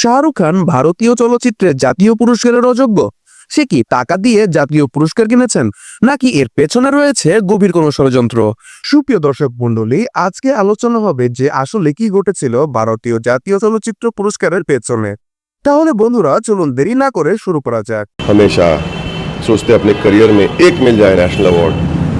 শাহরুখ খান ভারতীয় চলচ্চিত্রে জাতীয় পুরস্কারের অযোগ্য? সে কি টাকা দিয়ে জাতীয় পুরস্কার কিনেছেন? নাকি এর পেছনে রয়েছে গভীর কোনো ষড়যন্ত্র? সুপ্রিয় দর্শক মণ্ডলী আজকে আলোচনা হবে যে আসলে কি ঘটেছিল ভারতীয় জাতীয় চলচ্চিত্র পুরস্কারের পেছনে। তাহলে বন্ধুরা চলুন দেরি না করে শুরু করা যাক। হামেশা সোচতে আপনি ক্যারিয়ার মে এক মিল যায় ন্যাশনাল অ্যাওয়ার্ড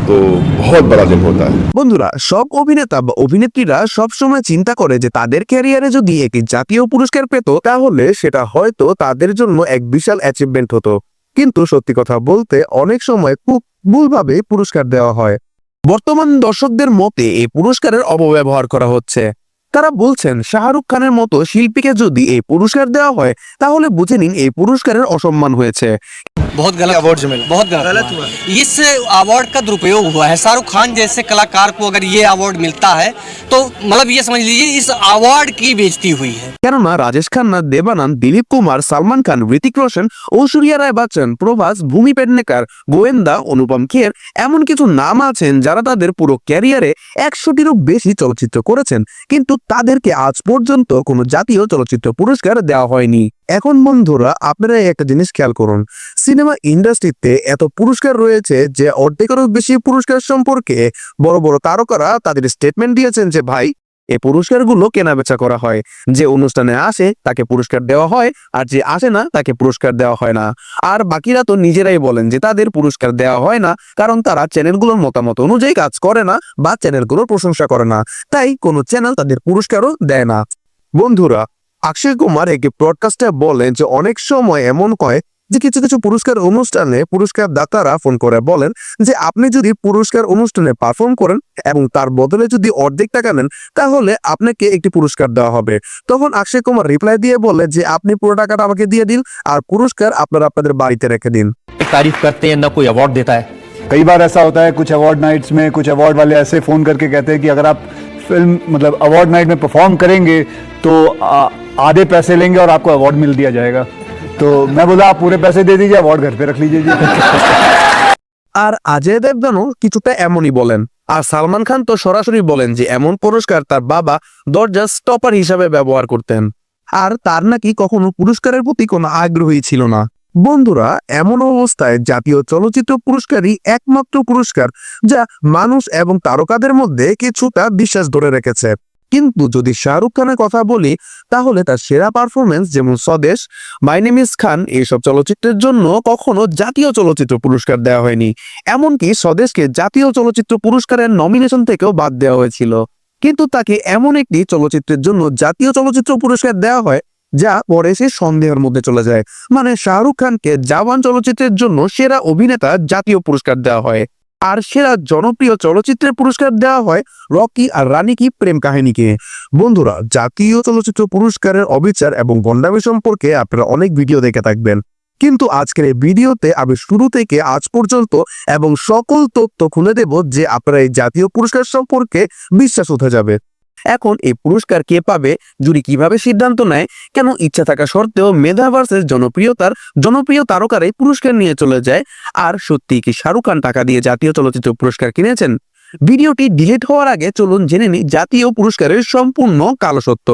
তো বহুত বড় দিন হতা। বন্ধুরা, সব অভিনেতা বা অভিনেত্রীরা সব সময় চিন্তা করে যে তাদের ক্যারিয়ারে যদি একটি জাতীয় পুরস্কার পেত, তাহলে সেটা হয়তো তাদের জন্য এক বিশাল অ্যাচিভমেন্ট হতো। কিন্তু সত্যি কথা বলতে, অনেক সময় খুব ভুলভাবে পুরস্কার দেওয়া হয়। বর্তমান দর্শকদের মতে, এই পুরস্কারের অপব্যবহার করা হচ্ছে। তারা বলছেন শাহরুখ খানের মতো শিল্পীকে যদি এই পুরস্কার দেওয়া হয় তাহলে বুঝে নিন এই পুরস্কারের অসম্মান হয়েছে बहुत गलत अवार्ड मिला बहुत गलत, गलत हुआ है। इस अवार्ड का दुरुपयोग हुआ है शाहरुख खान जैसे कलाकार को अगर ये अवार्ड मिलता है तो मतलब ये समझ लीजिए इस अवार्ड की बेइज्जती हुई है কেননা রাজেশ খান্না দেবানন্দ দিলীপ কুমার সালমান খান ঋতিক রোশন ঐশ্বরিয়া রায় বচ্চন প্রভাস ভূমি পেডনেকার গোয়েন্দা অনুপম খের এমন কিছু নাম আছেন যারা তাদের পুরো ক্যারিয়ারে একশোটিরও বেশি চলচ্চিত্র করেছেন কিন্তু তাদেরকে আজ পর্যন্ত কোনো জাতীয় চলচ্চিত্র পুরস্কার দেওয়া হয়নি। এখন বন্ধুরা, আপনারা একটা জিনিস খেয়াল করুন। সিনেমা ইন্ডাস্ট্রিতে এত পুরস্কার রয়েছে যে অর্ধেকেরও বেশি পুরস্কার সম্পর্কে বড় বড় তারকারা তাদের স্টেটমেন্ট দিয়েছেন যে, ভাই এই পুরস্কারগুলো কেনা বেচা করা হয়। যে অনুষ্ঠানে আসে, তাকে পুরস্কার দেওয়া হয়, আর যে আসে না, তাকে পুরস্কার দেওয়া হয় না। আর বাকিরা তো নিজেরাই বলেন যে তাদের পুরস্কার দেওয়া হয় না, কারণ তারা চ্যানেলগুলোর মতামত অনুযায়ী কাজ করে না বা চ্যানেলগুলোর প্রশংসা করে না। তাই কোনো চ্যানেল তাদের পুরস্কারও দেয় না। বন্ধুরা, অক্ষয় কুমার একটি ব্রডকাস্টে বলেন যে অনেক সময় এমন কয় যে কিছু কিছু পুরস্কার অনুষ্ঠানে পুরস্কার দাতারা ফোন করে বলেন যে আপনি যদি পুরস্কার অনুষ্ঠানে পারফর্ম করেন এবং তার বদলে যদি অর্ধেক টাকা নেন তাহলে আপনাকে একটি পুরস্কার দেওয়া হবে তখন অক্ষয় কুমার রিপ্লাই দিয়ে বলে যে আপনি পুরো টাকাটা আমাকে দিয়ে দিন আর পুরস্কার আপনারা আপনাদের বাড়িতে রেখে দিন तारीफ करते हैं ना कोई अवार्ड देता है कई बार ऐसा होता है कुछ अवार्ड नाइट्स में कुछ अवार्ड वाले ऐसे फ़ोन करके कहते हैं कि अगर आप फिल्म मतलब अवार्ड नाइट में परफॉर्म करेंगे तो आ, आधे पैसे लेंगे और आपको अवार्ड मिल दिया जाएगा तो मैं बोला आप पूरे पैसे दे दीजिए अवार्ड घर पे रख लीजिए जी আর অজয় দেবগানও কিছুটা এমনই বলেন আর সালমান খান তো সরাসরি বলেন যে এমন পুরস্কার তার বাবা দরজা স্টপার হিসাবে ব্যবহার করতেন আর তার নাকি কখনো পুরস্কারের প্রতি কোনো আগ্রহী ছিল না বন্ধুরা এমন অবস্থায় জাতীয় চলচ্চিত্র পুরস্কারই একমাত্র পুরস্কার যা মানুষ এবং তারকাদের মধ্যে কিছুটা বিশ্বাস ধরে রেখেছে কিন্তু যদি শাহরুখ খানের কথা বলি, তাহলে তার সেরা পারফরমেন্স যেমন স্বদেশ মাই নেম ইজ খান এইসব চলচ্চিত্রের জন্য কখনো জাতীয় চলচ্চিত্র পুরস্কার দেওয়া হয়নি। এমনকি স্বদেশকে জাতীয় চলচ্চিত্র পুরস্কারের নমিনেশন থেকেও বাদ দেওয়া হয়েছিল। কিন্তু তাকে এমন একটি চলচ্চিত্রের জন্য জাতীয় চলচ্চিত্র পুরস্কার দেওয়া হয়, যা পরে সে সন্দেহের মধ্যে চলে যায়। মানে শাহরুখ খানকে জাওয়ান চলচ্চিত্রের জন্য সেরা অভিনেতা জাতীয় পুরস্কার দেওয়া হয়। আর সেরা জনপ্রিয় চলচ্চিত্রের পুরস্কার দেওয়া হয় রকি আর রানী কি প্রেম কাহিনীকে। বন্ধুরা, জাতীয় চলচ্চিত্র পুরস্কারের অবিচার এবং গন্ডামি সম্পর্কে আপনারা অনেক ভিডিও দেখে থাকবেন। কিন্তু আজকের এই ভিডিওতে আমি শুরু থেকে আজ পর্যন্ত এবং সকল তথ্য খুলে দেব যে আপনারা এই জাতীয় পুরস্কার সম্পর্কে বিশ্বাস উঠে যাবে। এখন এই পুরস্কার কে পাবে, জুরি কীভাবে সিদ্ধান্ত নেয়, কেন ইচ্ছা থাকা সত্ত্বেও মেধা ভার্সেস জনপ্রিয়তার, জনপ্রিয় তারকারাই পুরস্কার নিয়ে চলে যায়। আর সত্যি কি শাহরুখ খান টাকা দিয়ে জাতীয় চলচ্চিত্র পুরস্কার কিনেছেন? ভিডিওটি ডিলিট হওয়ার আগে চলুন জেনে নিই জাতীয় পুরস্কারের সম্পূর্ণ কালো সত্য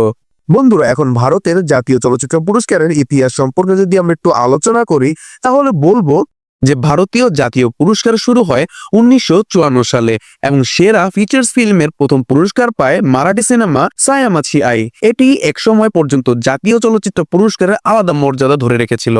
বন্ধুরা, এখন ভারতের জাতীয় চলচ্চিত্র পুরস্কারের ইতিহাস সম্পর্কে যদি আমরা একটু আলোচনা করি, তাহলে বলব যে ভারতীয় জাতীয় পুরস্কার শুরু হয় উনিশশো চুয়ান্ন সালে এবং সেরা ফিচার্স ফিল্মের প্রথম পুরস্কার পায় মারাঠি সিনেমা সায়ামাছি আই এটি এক সময় পর্যন্ত জাতীয় চলচ্চিত্র পুরস্কারের আলাদা মর্যাদা ধরে রেখেছিল,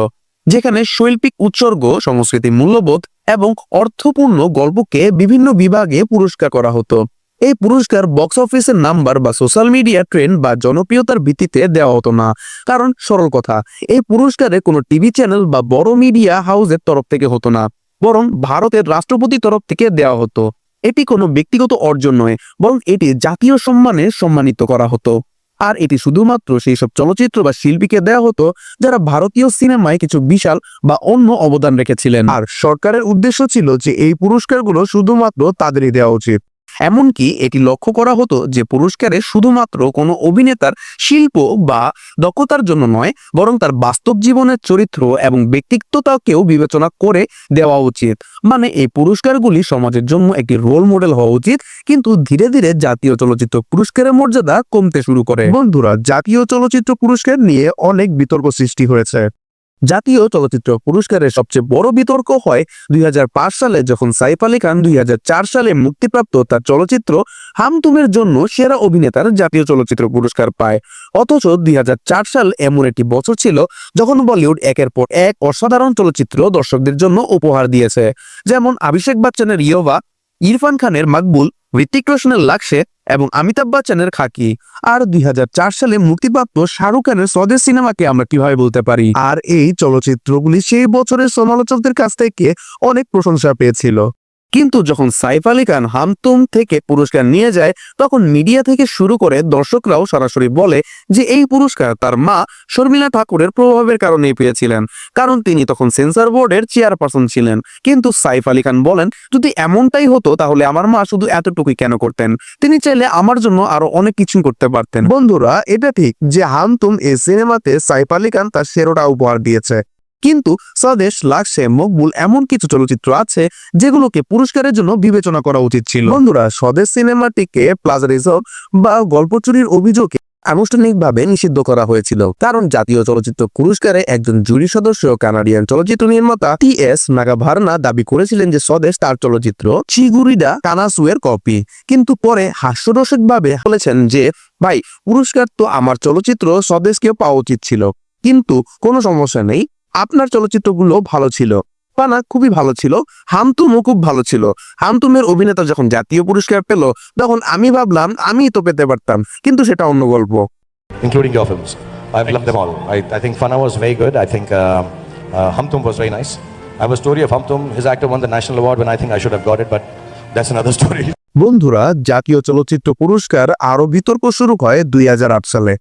যেখানে শৈল্পিক উৎসর্গ, সংস্কৃতি মূল্যবোধ এবং অর্থপূর্ণ গল্পকে বিভিন্ন বিভাগে পুরস্কার করা হতো। এই পুরস্কার বক্স অফিসের নাম্বার বা সোশ্যাল মিডিয়া ট্রেন্ড বা জনপ্রিয়তার ভিত্তিতে দেওয়া হতো না। কারণ সরল কথা, এই পুরস্কারে কোনো টিভি চ্যানেল বা বড় মিডিয়া হাউসের তরফ থেকে হতো না, বরং ভারতের রাষ্ট্রপতি তরফ থেকে দেওয়া হতো। এটি কোনো ব্যক্তিগত অর্জন নয়, বরং এটি জাতীয় সম্মানে সম্মানিত করা হতো। আর এটি শুধুমাত্র সেই সব চলচ্চিত্র বা শিল্পীকে দেওয়া হতো যারা ভারতীয় সিনেমায় কিছু বিশাল বা অন্য অবদান রেখেছিলেন। আর সরকারের উদ্দেশ্য ছিল যে এই পুরস্কারগুলো শুধুমাত্র তাদেরই দেওয়া উচিত। এমনকি এটি লক্ষ্য করা হতো যে পুরস্কারে শুধুমাত্র কোনো অভিনেতার শিল্প বা দক্ষতার জন্য নয়, বরং তার বাস্তব জীবনের চরিত্র এবং ব্যক্তিত্বতাকেও বিবেচনা করে দেওয়া উচিত। মানে এই পুরস্কারগুলি সমাজের জন্য একটি রোল মডেল হওয়া উচিত, কিন্তু ধীরে ধীরে জাতীয় চলচ্চিত্র পুরস্কারের মর্যাদা কমতে শুরু করে। বন্ধুরা, জাতীয় চলচ্চিত্র পুরস্কার নিয়ে অনেক বিতর্ক সৃষ্টি হয়েছে। জাতীয় চলচ্চিত্র পুরস্কারের সবচেয়ে বড় বিতর্ক হয় দুই হাজার পাঁচ সালে যখন সাইফ আলী খান দুই হাজার চার সালে মুক্তিপ্রাপ্ত তার চলচ্চিত্র হামতুমের জন্য সেরা অভিনেতার জাতীয় চলচ্চিত্র পুরস্কার পায়। অথচ দুই হাজার চার সাল এমন একটি বছর ছিল যখন বলিউড একের পর এক অসাধারণ চলচ্চিত্র দর্শকদের জন্য উপহার দিয়েছে। যেমন অভিষেক বচ্চনের ইয়োভা, ইরফান খানের মাকবুল ঋতিক রোশনের লাক্সে এবং অমিতাভ বচ্চনের খাকি। আর দুই হাজার চার সালে মুক্তিপ্রাপ্ত শাহরুখ খানের স্বদেশ সিনেমাকে আমরা কীভাবে বলতে পারি? আর এই চলচ্চিত্রগুলি সেই বছরের সমালোচকদের কাছ থেকে অনেক প্রশংসা পেয়েছিল। কিন্তু যখন সাইফ আলী খান হামতুম থেকে পুরস্কার নিয়ে যায়, তখন মিডিয়া থেকে শুরু করে দর্শকরাও সরাসরি বলে যে এই পুরস্কার তার মা শর্মিলা ঠাকুরের প্রভাবের কারণেই পেয়েছিলেন। কারণ তিনি তখন সেন্সর বোর্ডের চেয়ারপারসন ছিলেন। কিন্তু সাইফ আলী খান বলেন, যদি এমনটাই হতো, তাহলে আমার মা শুধু এতটুকুই কেন করতেন? তিনি চাইলে আমার জন্য আরও অনেক কিছু করতে পারতেন। বন্ধুরা, এটা ঠিক যে হামতুম এই সিনেমাতে সাইফ আলী খান তার সেরোটা উপহার দিয়েছে। কিন্তু স্বদেশ, লাক্সে, মকবুল এমন কিছু চলচ্চিত্র আছে যেগুলোকে পুরস্কারের জন্য বিবেচনা করা উচিত ছিল। বন্ধুরা, স্বদেশ সিনেমাটিকে প্লাজারিজম বা গল্প চুরির অভিযোগে আনুষ্ঠানিকভাবে নিষিদ্ধ করা হয়েছিল। কারণ জাতীয় চলচ্চিত্র পুরস্কারে একজন জুরি সদস্য, কানাডিয়ান চলচ্চিত্র নির্মাতা টি এস নাগাভারনা দাবি করেছিলেন যে স্বদেশ তার চলচ্চিত্র চিগুরিডা কানাসুয়ের কপি। কিন্তু পরে হাস্যরসিকভাবে বলেছেন যে, ভাই, পুরস্কার তো আমার চলচ্চিত্র স্বদেশকেও পাওয়া উচিত ছিল। কিন্তু কোনো সমস্যা নেই। আপনার চলচ্চিত্রগুলো ভালো ছিল পানা খুবই ভালো ছিল হামতুমও খুব ভালো ছিল হামতুমের অভিনেতা যখন জাতীয় পুরস্কার পেল তখন আমি ভাবলাম আমি তো পেতে পারতাম কিন্তু সেটা অন্য গল্প including your films. I've loved them all. I, I think Fana was very good. I think uh, uh, Hamtum was very nice. I have a story of Hamtum. His actor won the national award when I think I should have got it, but that's another story. বন্ধুরা জাতীয় চলচ্চিত্র পুরস্কার আরও বিতর্ক শুরু হয় দুই হাজার আট সালে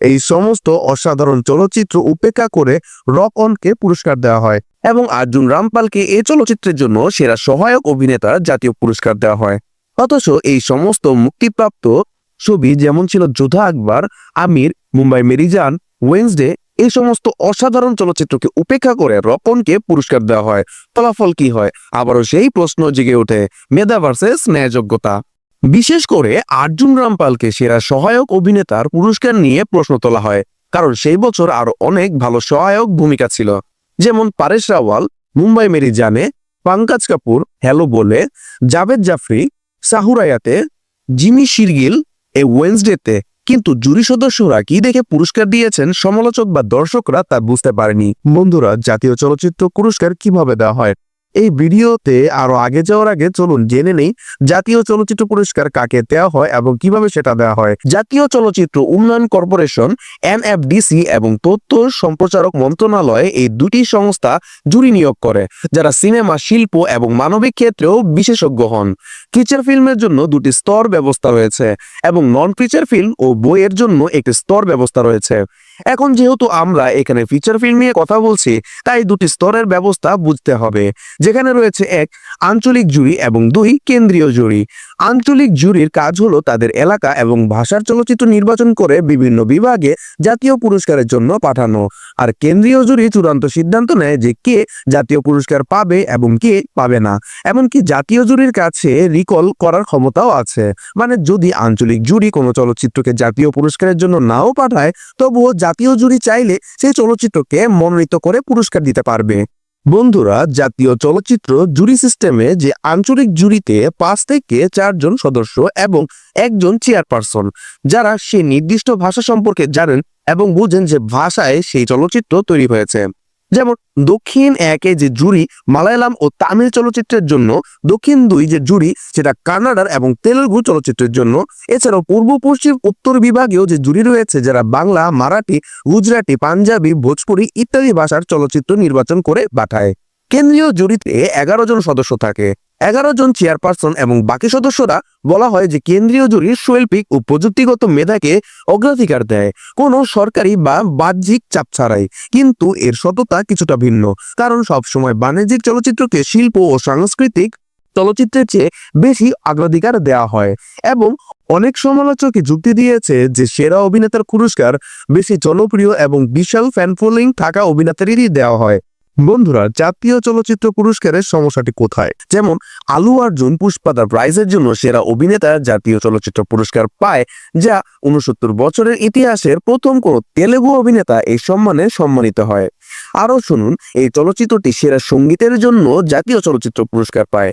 এই সমস্ত অসাধারণ চলচ্চিত্র উপেক্ষা করে রক অনকে পুরস্কার দেওয়া হয় এবং আর্জুন রামপালকে এই চলচ্চিত্রের জন্য সেরা সহায়ক অভিনেতার জাতীয় পুরস্কার দেওয়া হয়। অথচ এই সমস্ত মুক্তিপ্রাপ্ত ছবি যেমন ছিল যোধা আকবর, আমির, মুম্বাই মেরিজান ওয়েন্সডে, এই সমস্ত অসাধারণ চলচ্চিত্রকে উপেক্ষা করে রকনকে পুরস্কার দেওয়া হয়। ফলাফল কি হয়? আবারও সেই প্রশ্ন জেগে ওঠে, মেধা ভার্সেস ন্যায়যোগ্যতা। বিশেষ করে আর্জুন রামপালকে সেরা সহায়ক অভিনেতার পুরস্কার নিয়ে প্রশ্ন তোলা হয়, কারণ সেই বছর আরও অনেক ভালো সহায়ক ভূমিকা ছিল। যেমন পারেশ রাওয়াল, মুম্বাই মেরি জানে, পাঙ্কাজ কাপুর, হ্যালো বলে, জাভেদ জাফরি সাহুরায়াতে জিমি শিরগিল এ ওয়েন্সডেতে। কিন্তু জুরি সদস্যরা কি দেখে পুরস্কার দিয়েছেন সমালোচক বা দর্শকরা তা বুঝতে পারেনি। বন্ধুরা, জাতীয় চলচ্চিত্র পুরস্কার কীভাবে দেওয়া হয়? এই ভিডিওতে আরও আগে যাওয়ার আগে চলুন জেনে নেই, জাতীয় চলচ্চিত্র পুরস্কার কাকে দেওয়া হয় এবং কীভাবে সেটা দেওয়া হয়। জাতীয় চলচ্চিত্র উন্নয়ন কর্পোরেশন, এনএফডিসি এবং তথ্য সম্প্রচারক মন্ত্রণালয় এই দুটি সংস্থা জুরি নিয়োগ করে, যারা সিনেমা, শিল্প এবং মানবিক ক্ষেত্রেও বিশেষজ্ঞ হন। ফিচার ফিল্মের জন্য দুটি স্তর ব্যবস্থা রয়েছে এবং নন ফিচার ফিল্ম ও বইয়ের জন্য একটি স্তর ব্যবস্থা রয়েছে। এখন যেহেতু আমরা এখানে ফিচার ফিল্ম নিয়ে কথা বলছি, তাই দুটি স্তরের ব্যবস্থা বুঝতে হবে। যেখানে রয়েছে এক, আঞ্চলিক জুরি এবং দুই, কেন্দ্রীয় জুরি আঞ্চলিক জুরির কাজ হলো তাদের এলাকা এবং ভাষার চলচ্চিত্র নির্বাচন করে বিভিন্ন বিভাগে জাতীয় পুরস্কারের জন্য পাঠানো। আর কেন্দ্রীয় জুরি চূড়ান্ত সিদ্ধান্ত নেয় যে কে জাতীয় পুরস্কার পাবে এবং কে পাবে না। এমনকি জাতীয় জুরির কাছে রিকল করার ক্ষমতাও আছে। মানে যদি আঞ্চলিক জুরি কোনো চলচ্চিত্রকে জাতীয় পুরস্কারের জন্য নাও পাঠায়, তবুও জাতীয় জুরি চাইলে সেই চলচ্চিত্রকে মনোনীত করে পুরস্কার দিতে পারবে। বন্ধুরা, জাতীয় চলচ্চিত্র জুরি সিস্টেমে যে আঞ্চলিক জুরিতে পাঁচ থেকে চারজন সদস্য এবং একজন চেয়ারপারসন, যারা সেই নির্দিষ্ট ভাষা সম্পর্কে জানেন এবং বুঝেন যে ভাষায় সেই চলচ্চিত্র তৈরি হয়েছে। যেমন দক্ষিণ একে যে জুরি মালায়ালাম ও তামিল চলচ্চিত্রের জন্য, দক্ষিণ দুই যে জুরি সেটা কানাডার এবং তেলুগু চলচ্চিত্রের জন্য। এছাড়াও পূর্ব, পশ্চিম, উত্তর বিভাগেও যে জুরি রয়েছে, যারা বাংলা, মারাঠি, গুজরাটি, পাঞ্জাবি, ভোজপুরি ইত্যাদি ভাষার চলচ্চিত্র নির্বাচন করে পাঠায়। কেন্দ্রীয় জুরিতে এগারো জন সদস্য থাকে। এগারো জন চেয়ারপারসন এবং বাকি সদস্যরা বলা হয় যে কেন্দ্রীয় জুরির শৈল্পিক ও প্রযুক্তিগত মেধাকে অগ্রাধিকার দেয়। কোনো সরকারি বা বাহ্যিক চাপ ছাড়াই। কিন্তু এর সততা কিছুটা ভিন্ন। কারণ সবসময় বাণিজ্যিক চলচ্চিত্রকে শিল্প ও সাংস্কৃতিক চলচ্চিত্রের চেয়ে বেশি অগ্রাধিকার দেওয়া হয় এবং অনেক সমালোচকই যুক্তি দিয়েছে যে সেরা অভিনেতার পুরস্কার বেশি জনপ্রিয় এবং বিশাল ফ্যান ফলোয়িং থাকা অভিনেতারই দেওয়া হয়। বন্ধুরা, জাতীয় চলচ্চিত্র পুরস্কারের সমস্যাটি কোথায়? যেমন, আলু অর্জুন পুষ্পাদা প্রাইজের জন্য সেরা অভিনেতা জাতীয় চলচ্চিত্র পুরস্কার পায়, যা উনসত্তর বছরের ইতিহাসের প্রথম কোনো তেলেগু অভিনেতা এই সম্মানে সম্মানিত হয়। আরও শুনুন, এই চলচ্চিত্রটি সেরা সঙ্গীতের জন্য জাতীয় চলচ্চিত্র পুরস্কার পায়।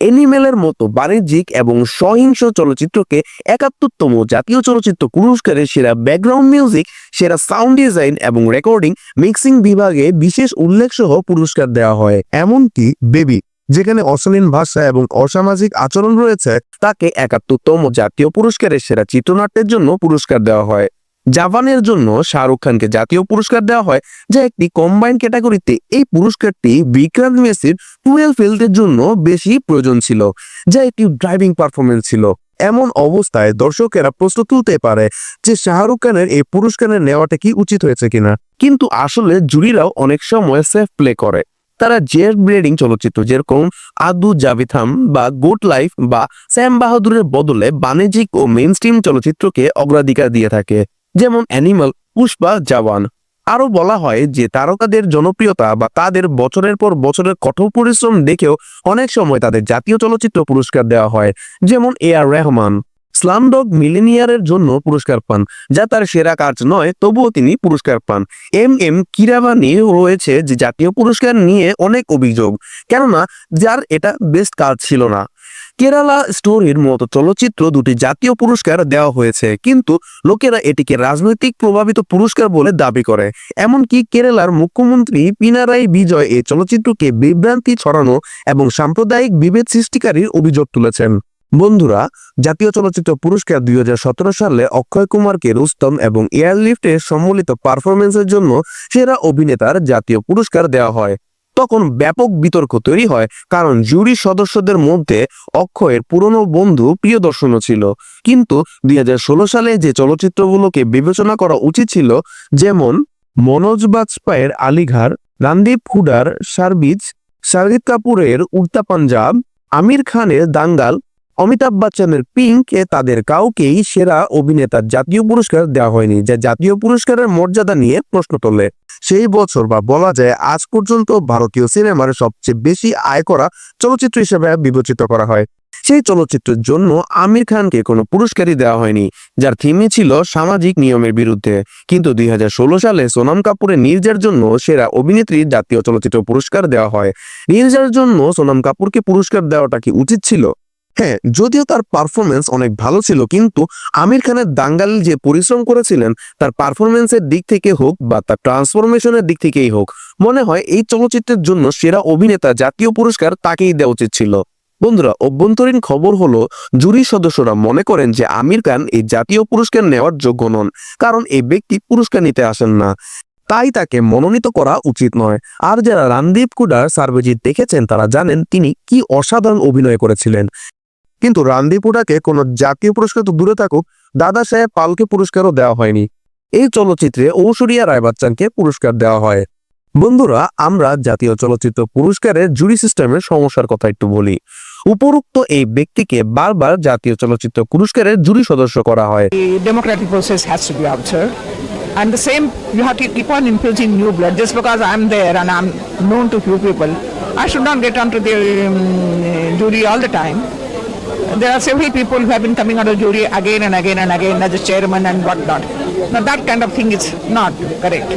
এনিমেলের মতো বাণিজ্যিক এবং সহিংস চলচ্চিত্রকে একাত্তরতম জাতীয় চলচ্চিত্র পুরস্কারে সেরা ব্যাকগ্রাউন্ড মিউজিক সেরা সাউন্ড ডিজাইন এবং রেকর্ডিং মিক্সিং বিভাগে বিশেষ উল্লেখ সহ পুরস্কার দেওয়া হয়। এমনকি বেবি যেখানে অশালীন ভাষা এবং অসামাজিক আচরণ রয়েছে, তাকে একাত্তরতম জাতীয় পুরস্কারের সেরা চিত্রনাট্যের জন্য পুরস্কার দেওয়া হয়। জাপানের জন্য শাহরুখ খানকে জাতীয় পুরস্কার দেওয়া হয়, যা একটি কম্বাইন ক্যাটাগরিতে এই পুরস্কারটি বিক্রান্ত মেসির টুয়েলভ ফিল্ডের জন্য বেশি প্রয়োজন ছিল, যা একটি ড্রাইভিং পারফরমেন্স ছিল। এমন অবস্থায় দর্শকেরা প্রশ্ন তুলতে পারে যে শাহরুখ খানের এই পুরস্কারের নেওয়াটা কি উচিত হয়েছে কিনা। কিন্তু আসলে জুরিরাও অনেক সময় সেফ প্লে করে। তারা জেয়ার ব্রেডিং চলচ্চিত্র যেরকম আদু জাভিথাম বা গুড লাইফ বা শ্যাম বাহাদুরের বদলে বাণিজ্যিক ও মেইন চলচ্চিত্রকে অগ্রাধিকার দিয়ে থাকে। যেমন অ্যানিমাল, পুষ্পা, জওয়ান। আরও বলা হয় যে তারকাদের জনপ্রিয়তা বা তাদের বছরের পর বছরের কঠোর পরিশ্রম দেখেও অনেক সময় তাদের জাতীয় চলচ্চিত্র পুরস্কার দেওয়া হয়, যেমন এ আর রহমান। স্লামডগ মিলেনিয়ারের জন্য পুরস্কার পান, যা তার সেরা কাজ নয়, তবুও তিনি পুরস্কার পান। এম এম কিরাবানি রয়েছে যে জাতীয় পুরস্কার নিয়ে অনেক অভিযোগ, কেননা যার এটা বেস্ট কাজ ছিল না। কেরালা স্টোরির মতো চলচ্চিত্র দুটি জাতীয় পুরস্কার দেওয়া হয়েছে, কিন্তু লোকেরা এটিকে রাজনৈতিক প্রভাবিত পুরস্কার বলে দাবি করে। এমনকি কেরালার মুখ্যমন্ত্রী পিনারাই বিজয় এই চলচ্চিত্রকে বিভ্রান্তি ছড়ানো এবং সাম্প্রদায়িক বিভেদ সৃষ্টিকারীর অভিযোগ তুলেছেন। বন্ধুরা, জাতীয় চলচ্চিত্র পুরস্কার দুই হাজার সতেরো সালে অক্ষয় কুমারকে রুস্তম এবং এয়ারলিফটে সম্মিলিত পারফরমেন্সের জন্য সেরা অভিনেতার জাতীয় পুরস্কার দেওয়া হয়। তখন ব্যাপক বিতর্ক তৈরি হয়, কারণ জুরি সদস্যদের মধ্যে অক্ষয়ের পুরনো বন্ধু প্রিয়দর্শনও ছিল। কিন্তু দুই হাজার ষোলো সালে যে চলচ্চিত্রগুলোকে বিবেচনা করা উচিত ছিল, যেমন মনোজ বাজপায়ের আলিঘার, রানদীপ হুডার সার্বিজ শাহিদ কাপুরের উড়তা পাঞ্জাব, আমির খানের দাঙ্গাল অমিতাভ বচ্চনের পিঙ্ক এ তাদের কাউকেই সেরা অভিনেতার জাতীয় পুরস্কার দেওয়া হয়নি, যা জাতীয় পুরস্কারের মর্যাদা নিয়ে প্রশ্ন তোলে। সেই বছর বা বলা যায় আজ পর্যন্ত ভারতীয় সিনেমার সবচেয়ে বেশি আয় করা চলচ্চিত্র হিসেবে বিবেচিত করা হয়। সেই চলচ্চিত্রের জন্য আমির খানকে কোনো পুরস্কারই দেওয়া হয়নি, যার থিমই ছিল সামাজিক নিয়মের বিরুদ্ধে। কিন্তু দুই হাজার ষোলো সালে সোনাম কাপুরের নির্জার জন্য সেরা অভিনেত্রীর জাতীয় চলচ্চিত্র পুরস্কার দেওয়া হয়। নির্জার জন্য সোনাম কাপুরকে পুরস্কার দেওয়াটা কি উচিত ছিল? হ্যাঁ যদিও তার পারফরমেন্স অনেক ভালো ছিল, কিন্তু আমির খানের দাঙ্গাল যে পরিশ্রম করেছিলেন, তার পারফরমেন্সের দিক থেকে হোক বা তার ট্রান্সফরমেশনের দিক থেকেই হোক, মনে হয় এই চলচ্চিত্রের জন্য সেরা অভিনেতা জাতীয় পুরস্কার তাকেই দেওয়া উচিত ছিল। বন্ধুরা, অভ্যন্তরীণ খবর হলো, জুরি সদস্যরা মনে করেন যে আমির খান এই জাতীয় পুরস্কার নেওয়ার যোগ্য নন, কারণ এই ব্যক্তি পুরস্কার নিতে আসেন না। তাই তাকে মনোনীত করা উচিত নয়। আর যারা রানদীপ কুডার, সার্বজিৎ দেখেছেন, তারা জানেন তিনি কি অসাধারণ অভিনয় করেছিলেন। কিন্তু রানদীপুটাকে কোনো জাতীয় পুরস্কার তো দূরে থাকুক, দাদা সাহেব পালকে পুরস্কারও দেওয়া হয়নি। এই চলচ্চিত্রে ঐশ্বরিয়া রায় বচ্চনকে পুরস্কার দেওয়া হয়। বন্ধুরা, আমরা জাতীয় চলচ্চিত্র পুরস্কারের জুরি সিস্টেমের সমস্যার কথা একটু বলি। উপরোক্ত এই ব্যক্তিকে বারবার জাতীয় চলচ্চিত্র পুরস্কারের জুরি সদস্য করা হয়। Time. There are several people who have been coming out of jury again and again and again as a chairman and whatnot. Now, that kind of thing is not correct.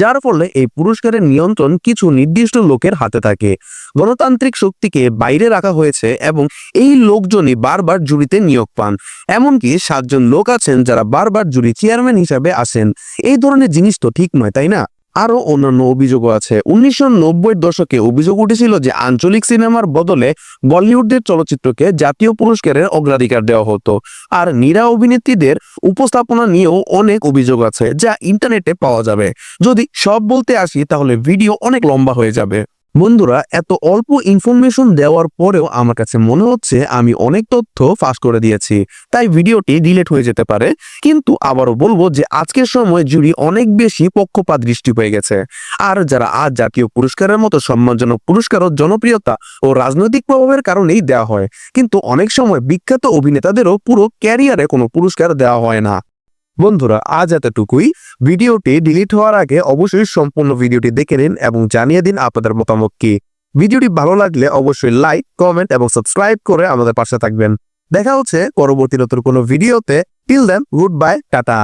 যার ফলে এই পুরস্কারের নিয়ন্ত্রণ কিছু নির্দিষ্ট লোকের হাতে থাকে গণতান্ত্রিক শক্তিকে বাইরে রাখা হয়েছে এবং এই লোকজনই বারবার জুরিতে নিয়োগ পান এমনকি সাতজন লোক আছেন যারা বারবার জুরি চেয়ারম্যান হিসাবে আসেন এই ধরনের জিনিস তো ঠিক নয়, তাই না আরও অন্যান্য অভিযোগও আছে। উনিশশো নব্বইয়ের দশকে অভিযোগ উঠেছিল যে আঞ্চলিক সিনেমার বদলে বলিউডের চলচ্চিত্রকে জাতীয় পুরস্কারের অগ্রাধিকার দেওয়া হতো। আর নীরা অভিনেত্রীদের উপস্থাপনা নিয়েও অনেক অভিযোগ আছে যা ইন্টারনেটে পাওয়া যাবে। যদি সব বলতে আসি, তাহলে ভিডিও অনেক লম্বা হয়ে যাবে। বন্ধুরা, এত অল্প ইনফরমেশন দেওয়ার পরেও আমার কাছে মনে হচ্ছে আমি অনেক তথ্য ফাঁস করে দিয়েছি, তাই ভিডিওটি ডিলেট হয়ে যেতে পারে। কিন্তু আবারও বলব যে আজকের সময় জুরি অনেক বেশি পক্ষপাত দৃষ্টি হয়ে গেছে। আর যারা আজ জাতীয় পুরস্কারের মতো সম্মানজনক পুরস্কার ও জনপ্রিয়তা ও রাজনৈতিক প্রভাবের কারণেই দেওয়া হয়, কিন্তু অনেক সময় বিখ্যাত অভিনেতাদেরও পুরো ক্যারিয়ারে কোনো পুরস্কার দেওয়া হয় না। বন্ধুরা, আজ এতটুকুই। ভিডিওটি ডিলিট হওয়ার আগে অবশ্যই সম্পূর্ণ ভিডিওটি দেখে নিন এবং জানিয়ে দিন আপনাদের মতামত কি। ভিডিওটি ভালো লাগলে অবশ্যই লাইক কমেন্ট এবং সাবস্ক্রাইব করে আমাদের পাশে থাকবেন। দেখা হচ্ছে পরবর্তী নতুন কোনো ভিডিওতে। Till then good bye tata.